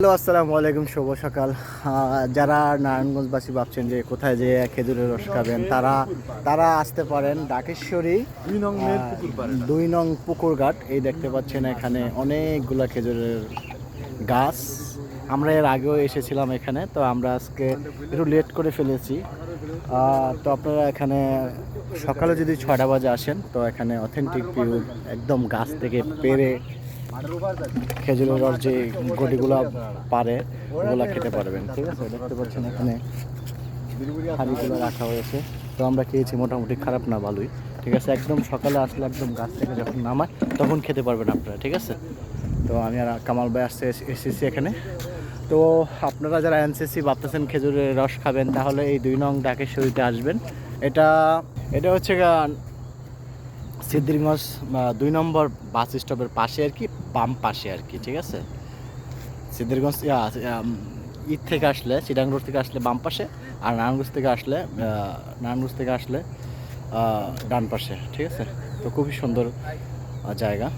Hello আসসালামু আলাইকুম শুভ সকাল। যারা নারায়ণগঞ্জবাসী ভাবছেন যে কোথায় যে খেজুরের রস খাবেন তারা তারা আসতে পারেন ডাকেশ্বরী দুই নং মেয়ের পুকুর দুই নং পুকুর ঘাট এই দেখতে পাচ্ছেন এখানে অনেকগুলা খেজুরের গাছ। আমরা এর আগেও এসেছিলাম এখানে তো আমরা আজকে একটু লেট করে ফেলেছি। তো আপনারা এখানে সকালে যদি ছয়টা বাজে আসেন তো এখানে অথেন্টিক পিউর একদম গাছ থেকে পেরে খেজুরের রস যে গটিগুলো পারে, ওগুলো খেতে পারবেন, ঠিক আছে? দেখতে পাচ্ছেন এখানে হাঁড়িগুলো রাখা হয়েছে। তো আমরা খেয়েছি মোটামুটি খারাপ না, ভালোই, ঠিক আছে? একদম সকালে আসলে একদম গাছ থেকে যখন নামায়, তখন খেতে পারবেন আপনারা, ঠিক আছে? তো আমি আর কামাল ভাই আসতে এসেছি এখানে। তো আপনারা যারা এনসিসি ভাবতেছেন খেজুরের রস খাবেন, তাহলে এই দুই নং ডাকেশ্বরীতে আসবেন। এটা এটা হচ্ছে সিদ্ধিরগঞ্জ দুই নম্বর বাস স্টপের পাশে আর কি, বাম পাশে আর কি, ঠিক আছে? সিদ্ধিরগঞ্জ ঈদ থেকে আসলে চিটাং রোড থেকে আসলে বাম পাশে, আর নারায়ণগঞ্জ থেকে আসলে নারায়ণগঞ্জ থেকে আসলে ডান পাশে, ঠিক আছে? তো খুবই সুন্দর জায়গা।